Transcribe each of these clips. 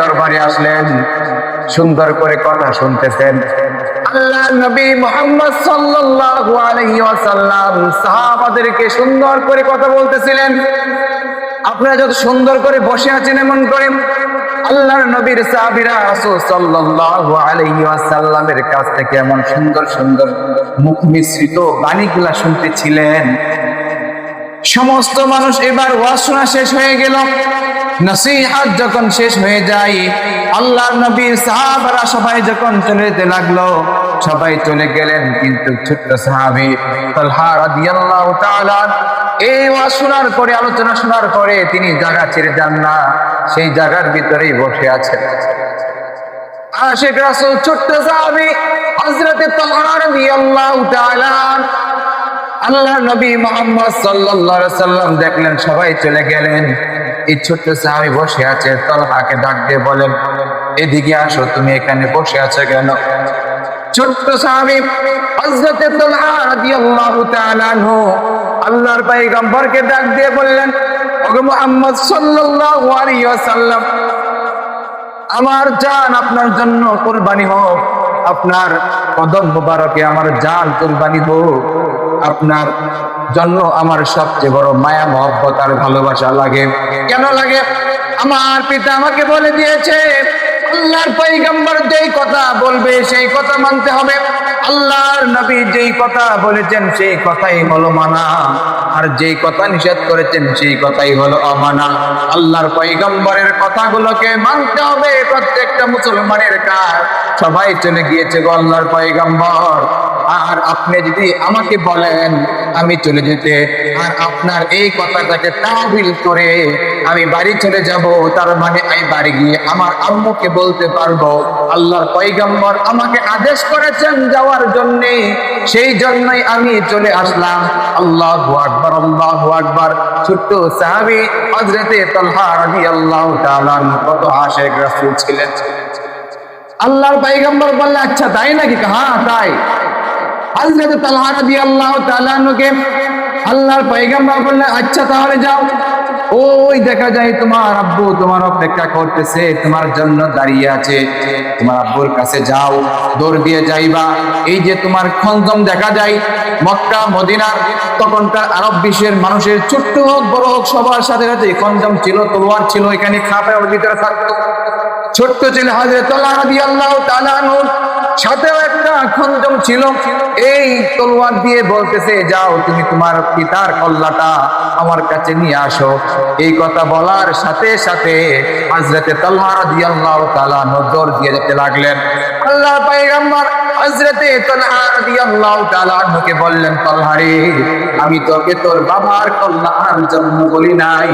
দরবারে আসলেন, সুন্দর করে কথা শুনতেছেন। আল্লাহ নবী সাহাবাদেরকে সুন্দর করে কথা বলতেছিলেন। আপনারা যত সুন্দর করে বসে আছেন এমন করে, আল্লাহর নবীর সাহাবীরা রাসূল কাছ থেকে এমন সুন্দর সুন্দর মুখ মিশ্রিত বাণীগুলা শুনতেছিলেন। সমস্ত মানুষ এবার ওয়াজ শোনা শেষ হয়ে গেল। নসিহাত যখন শেষ হয়ে যায়, আল্লাহর নবীর সাহাবারা সবাই যখন চলে যেতে লাগল, সবাই চলে গেলেন কিন্তু ছোট্ট সাহাবী তালহা রাদিয়াল্লাহু তাআলা, এই ওয়াজ শোনার পরে, আলোচনা শোনার পরে তিনি জায়গা ছেড়ে যান না, সেই জায়গার ভিতরেই বসে আছেন। আশেখ রাসূল ছোট্ট সাহাবী হযরতে তালহা রাদিয়াল্লাহু তাআলা আল্লাহ নবী মোহাম্মদ আলাইহি সাল্লাম দেখলেন, সবাই চলে গেলেন। এই ছোট্ট সাহাবী বসে আছে, তলহাকে ডাক দিয়ে বলেন, এদিকে আসো, তুমি এখানে বসে আছো কেন? ছোট্ট সাহাবী হযরতে তলহা রাদিয়াল্লাহু তাআলা আনহু আল্লাহর পয়গম্বরকে ডাক দিয়ে বললেন, ওগো মুহাম্মদ সাল্লাল্লাহু আলাইহি ওয়াসাল্লাম, আমার জান আপনার জন্য কোরবানি হোক, আপনার কদম মুবারকে, আমার জান কোরবানি হোক। আপনার জন্য আমার সবচেয়ে বড় মায়া, মহব্বত আর ভালোবাসা লাগে। কেন লাগে? আমার পিতা আমাকে বলে দিয়েছে, আল্লাহর পৈগম্বর যেই কথা বলবে সেই কথা মানতে হবে। আল্লাহর নবী যেই কথা বলেছেন সেই কথাই হলো মানা। আর যেই কথা নিষেধ করেছেন সেই কথাই হলো অমানা। আল্লাহর পৈগম্বরের কথাগুলোকে মানতে হবে প্রত্যেকটা মুসলমানের কাজ। সবাই চলে গিয়েছে গো আল্লাহর পৈগম্বর আর আপনি যদি আমাকে বলেন, আমি চলে যেতে। আর আপনার এই কথাটাকে তাহবিল করে আমি বাড়ি চলে যাব, তার মানে আমি বাড়ি গিয়ে আমার আম্মুকে বলতে পারব, আল্লাহর পয়গম্বর আমাকে আদেশ করেছেন যাওয়ার জন্য। সেই জন্যই আমি চলে আসলাম। আল্লাহু আকবার আল্লাহু আকবার। ছোট্ট সাহাবী হযরতে তালহা রাদিয়াল্লাহু তাআলা কত আশেক রাসূল ছিলেন। আল্লাহর পয়গম্বর বললে আচ্ছা তাই নাকি? হ্যাঁ তাই। হযরত তালহা রাদিয়াল্লাহু তাআলা আনহুকে আল্লাহর পয়গম্বর বললেন আচ্ছা তাহলে যাও। ওই দেখা যায় তোমার আব্বু তোমার অপেক্ষা করতেছে, তোমার জন্য দাঁড়িয়ে আছে। তোমার আব্বুর কাছে যাও, দৌড় দিয়ে যাইবা। এই যে তোমার খঞ্জম দেখা যায়, মক্কা, মদিনার, তখনকার আরব বিশ্বের মানুষের ছোট্ট হোক, বড় হোক, সবার সাথে সাথে খঞ্জম ছিল, তলোয়ার ছিল, এখানে খাপে ওর ভিতরে থাকতো ছোট্ট ছিল হাজরে তলা রাদি আল্লাহ সাথেও একটা খঞ্জম ছিল। এই তলোয়ার দিয়ে বলতেছে, যাও তুমি তোমার পিতার কল্লাটা আমার কাছে নিয়ে আসো। এই কথা বলার সাথে সাথে হাজরতে তলহা রাদি আল্লাহ তালানু দৌড় দিয়ে যেতে লাগলেন। আল্লাহ পাইগাম্বার হজরতে তলহা রাদিয়াল্লাহু তাআলা আনহুকে বললেন তলহারে আমি তোকে তোর বাবার কল্যাণের জন্ম বলি নাই।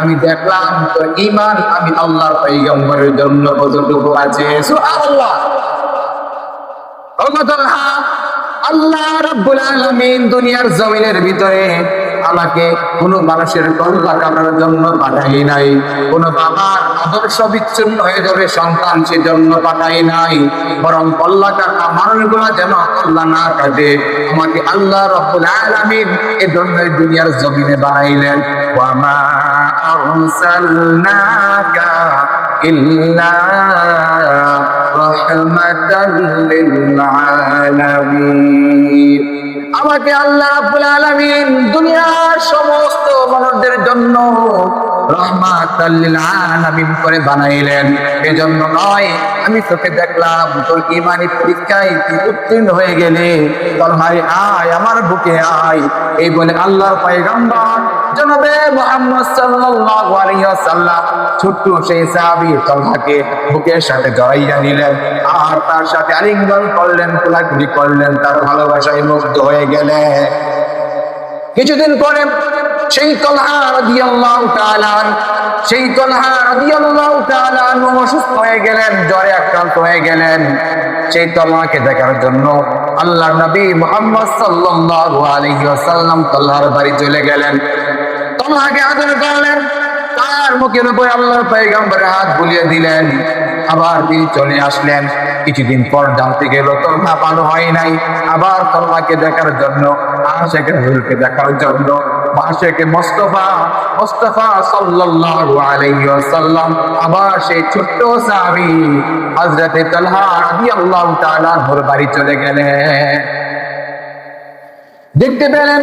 আমি দেখলাম তোর ইমান আমি আল্লাহর পয়গম্বরের জন্য কতটুকু আছে। দুনিয়ার জমিনের ভিতরে আমাকে মানুষের জন্য পাঠাই নাই। বাবার আদর্শ বিচ্ছিন্ন হয়ে যাবে, সন্তান সে জন্য পাঠাই নাই। বরং যেন না কাটে। আমাকে আল্লাহ রব্বুল এ দুনিয়ার জমিনে বানাইলেন। রাহমাতাল লিল আলামিন আমাকে আল্লাহ রাব্বুল আলামিন দুনিয়ার সমস্ত মানুষদের জন্য রহমাতাল লিল আলামিন করে বানাইলেন। এজন্য নয়, আমি তোকে দেখলাম, তোর ইমানি পরীক্ষায় তুই উত্তীর্ণ হয়ে গেলে। তোর ভাই আয় আমার বুকে আয়। এই বলে আল্লাহর পয়গম্বর কিছুদিন পরে সেই তলহা রাদিয়াল্লাহু তাআলা, সেই তলহা রাদিয়াল্লাহু তাআলা অসুস্থ হয়ে গেলেন, জ্বরে আক্রান্ত হয়ে গেলেন। সেই তলহাকে দেখার জন্য আল্লাহ নবী মুহাম্মদ সাল্লাল্লাহু আলাইহি ওয়াসাল্লাম তলহার বাড়ি চলে গেলেন। তলহাকে আদর করলেন, তার মুখের উপর আল্লাহর পয়গম্বরের হাত বুলিয়ে দিলেন। আবার তিনি চলে আসলেন। কিছুদিন পর জানতে গেল তলহা ভালো হয় নাই। আবার তলহাকে দেখার জন্য আশেখ রাসূলকে দেখার জন্য মাশেকে মোস্তফা মোস্তফা সাল্লাল্লাহু আলাইহি ওয়াসাল্লাম, আবার সেই ছোট্ট সাহাবী হযরতে তালহা রাদিয়াল্লাহু তাআলা ওর বাড়ি চলে গেলেন। দেখতে পেলেন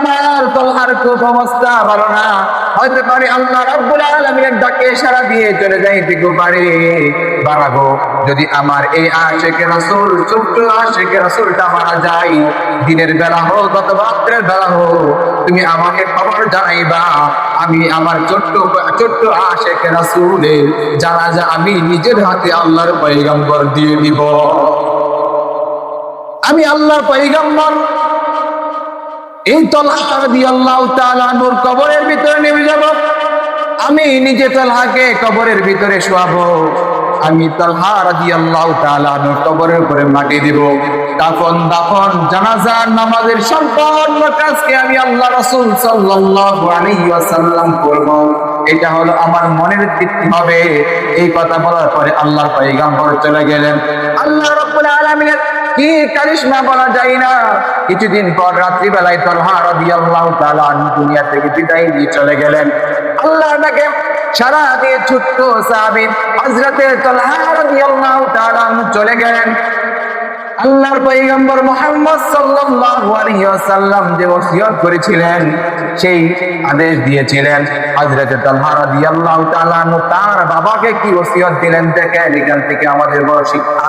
আমার তলহার খুব অবস্থা ভালো না। আল্লাহ রাব্বুল আলামিনের ডাকে সাড়া দিয়ে চলে বাড়াবো, যদি আমার এই ছোট্ট মারা যায়, দিনের বেলা হোক অথবা রাত্রের বেলা হোক, তুমি আমাকে খবর জানাইবা, আমি আমার ছোট্ট ছোট্ট আশেকে রাসূলের জানাজা আমি নিজের হাতে আল্লাহর পয়গম্বর দিয়ে দিব। আমি আল্লাহর পয়গম্বর এই রাদিয়াল্লাহু কবরের ভিতরে নেমে যাব। আমি নিজে তলহাকে কবরের ভিতরে শোয়াবো। আমি তলহা রাদিয়াল্লাহু তাআলা নূর কবরের উপরে মাটি দিব। কাফন দাফন, জানাজা, নামাজের সম্পূর্ণ কাজকে আমি আল্লাহ রাসূল সাল্লাল্লাহু করব। এটা হলো আমার মনের তৃপ্তি হবে। এই কথা বলার পরে আল্লাহর পয়গম্বর চলে গেলেন। আল্লাহ রাব্বুল আলামিনের কি বলা যায় না? কিছুদিন পর রাত্রিবেলায় তলহা দুনিয়া থেকে বিদায় দিয়ে চলে গেলেন। আল্লাহ তাকে সারা দিয়ে তলহা চলে গেলেন। আল্লাহর পয়গম্বর মুহাম্মদ সাল্লাল্লাহু আলাইহি ওয়াসাল্লাম যে ওসিয়ত করেছিলেন, সেই আদেশ দিয়েছিলেন। হযরত তালহা রাদিয়াল্লাহু তাআলা তার বাবাকে কি ওসিয়ত দিলেন, দেখেন এখান থেকে আমাদের বড় শিক্ষা।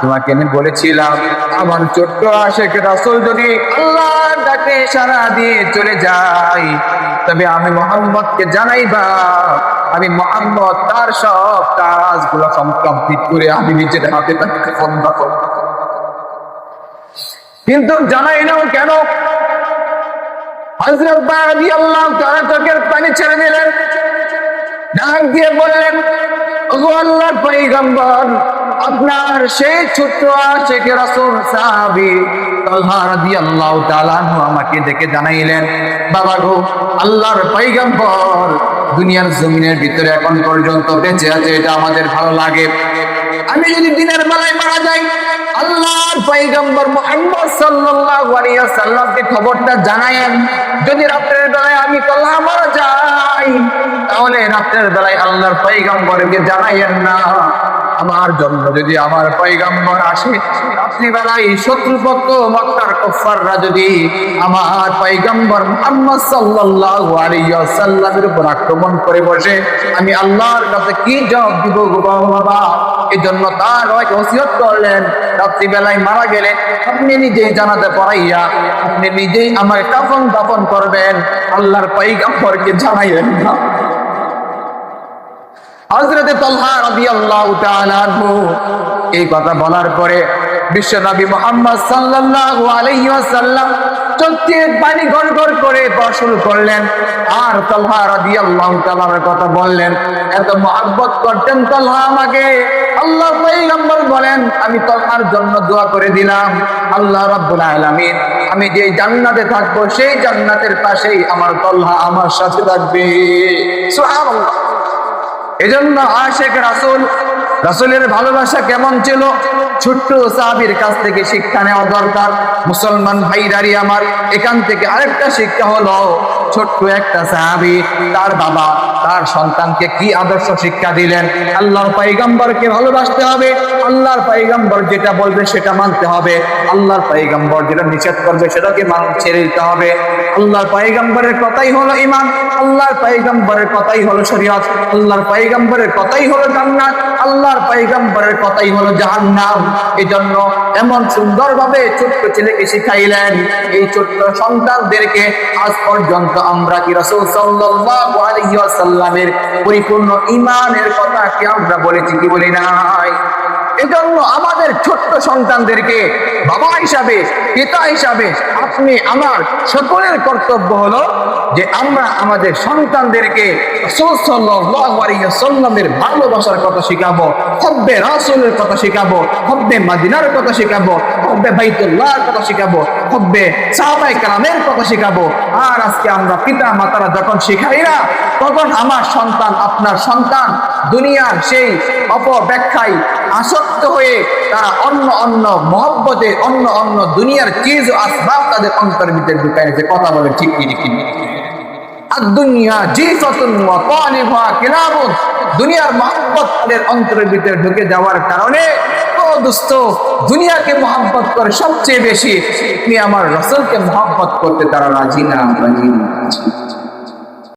তোমাকে আমি বলেছিলাম, আমার ছোট্ট আশেখ রাসূল যদি আল্লাহর ডাকে সাড়া দিয়ে চলে যায়, তবে আমি মোহাম্মদকে জানাইবা, আমি মোহাম্মদ তার সব কাজগুলো কমপ্লিট করে আমি নিজের হাতে তাকে ফন্দা করব। কিন্তু জানাই নাও কেন? হযরত বাদি আল্লাহ তাআলা চোখের পানি ছেড়ে দিলেন, ডাক দিয়ে বললেন আল্লাহর পয়গম্বর, আপনার সেই ছোট্ট আশেখ রাসূল সাহাবী তালহা রাদিয়াল্লাহু তাআলা আমাকে দেখে জানাইলেন, বাবা গো, আল্লাহর পয়গম্বর দুনিয়ার জমিনের ভিতরে এখন পর্যন্ত বেঁচে আছে, এটা আমাদের ভালো লাগে। আমি যদি দিনের বেলায় মারা যাই আল্লাহর পয়গম্বর মুহাম্মদ সাল্লাল্লাহু আলাইহি ওয়াসাল্লামকে খবরটা জানায়েন, যদি রাতের বেলায় আমি কল্লা মারা যাই, তাহলে রাতের বেলায় আল্লাহর পয়গম্বরকে জানাইয়েন না। আমার জন্য যদি আমার পয়গম্বর আসে, রাত্রিবেলায় শত্রুপক্ষ, মক্কার কুফাররা যদি আমার পয়গম্বর মুহাম্মদ সাল্লাল্লাহু আলাইহি ওয়াসাল্লামের উপর আক্রমণ করে বসে, আমি আল্লাহর কাছে কি জবাব দিব গো বাবা? এজন্য তার অনেক ওসিয়ত করলেন। রাত্রিবেলায় মারা গেলে আপনি নিজেই জানাতে পড়াইয়া আপনি নিজেই আমাকে কাফন দাফন করবেন। আল্লাহর পয়গম্বরকে জানাইলেন না। হযরতে তালহা তাআলা আনহু এই কথা বলার পরে বিশ্ব নবী মুহাম্মদ সাল্লাল্লাহু আলাইহি ওয়াসাল্লাম চোখ পানি গড় গড় করে বসুল করলেন। আর তালহা রাদিয়াল্লাহু তাআলার কথা বললেন, এত মহব্বত করতেন তালহা আমাকে। আল্লাহ পয়গম্বর বলেন, আমি তালহার জন্য দোয়া করে দিলাম। আল্লাহ রাব্বুল আলামিন, আমি যে জান্নাতে থাকব, সেই জান্নাতের পাশেই আমার তলহা আমার সাথে থাকবে। এজন্য আশেখ রাসুল রাসুলের ভালোবাসা কেমন ছিল? ছোট্ট সাহাবির কাছ থেকে শিক্ষা নেওয়া দরকার। মুসলমান ভাই ভাইরারি আমার, এখান থেকে আরেকটা শিক্ষা হলো ছোট্ট একটা সাহাবি, তার বাবা, তার সন্তানকে কি আদর্শ শিক্ষা দিলেন? আল্লাহর পাইগাম্বরকে ভালোবাসতে হবে। আল্লাহর পাইগাম্বর যেটা বলবে সেটা মানতে হবে। আল্লাহর পাইগাম্বর যেটা নিষেধ করবে সেটাকে মান ছেড়ে দিতে হবে। আল্লাহর পাইগাম্বরের কথাই হলো ইমান আল্লাহর পাইগাম্বরের কথাই হলো শরীয়ত। আল্লাহর পাইগাম্বরের কথাই হলো জান্নাত। আল্লাহর পাইগাম্বরের কথাই হলো জাহান্নাম। এজন্য এমন সুন্দরভাবে ছোট্ট ছেলেকে শিখাইলেন। এই ছোট্ট সন্তানদেরকে আজ পর্যন্ত আমরা কি রসুল সাল্লাল্লাহু আলাইহি ওয়াসাল্লামের পরিপূর্ণ ঈমানের কথা কি আমরা বলেছি কি বলি নাই? এজন্য আমাদের ছোট্ট সন্তানদেরকে বাবা হিসাবে, পিতা হিসাবে আপনি আমার সকলের কর্তব্য হলো যে আমরা আমাদের সন্তানদেরকে আলাইহি ভালোবাসার কথা শিখাবো, হব্বে রাসূলের কথা শিখাবো, হব্বে মাদিনার কথা শিখাবো, হব্বে বাইতুল্লাহর কথা শিখাবো, হব্বে সাহাবায়ে কেরামের কথা শিখাবো। আর আজকে আমরা পিতা মাতারা যখন শিখাই না তখন আমার সন্তান, আপনার সন্তান, দুনিয়ার সেই অপব্যাখ্যায় আসক্ত হয়ে তারা অন্য অন্য মহব্বতে অন্য অন্য দুনিয়ার চিজ আসবাব তাদের অন্তরের ভিতরে ঢুকাইছে কথা বলে ঠিক কি, ঠিক আর দুনিয়া জিফাতুন ওয়া তালিবুহা কিলাবুন। দুনিয়ার ঢুকে যাওয়ার কারণে দুনিয়াকে মহব্বত করে সবচেয়ে বেশি। আমার রসুলকে মহব্বত করতে তারা রাজি না রাজি না।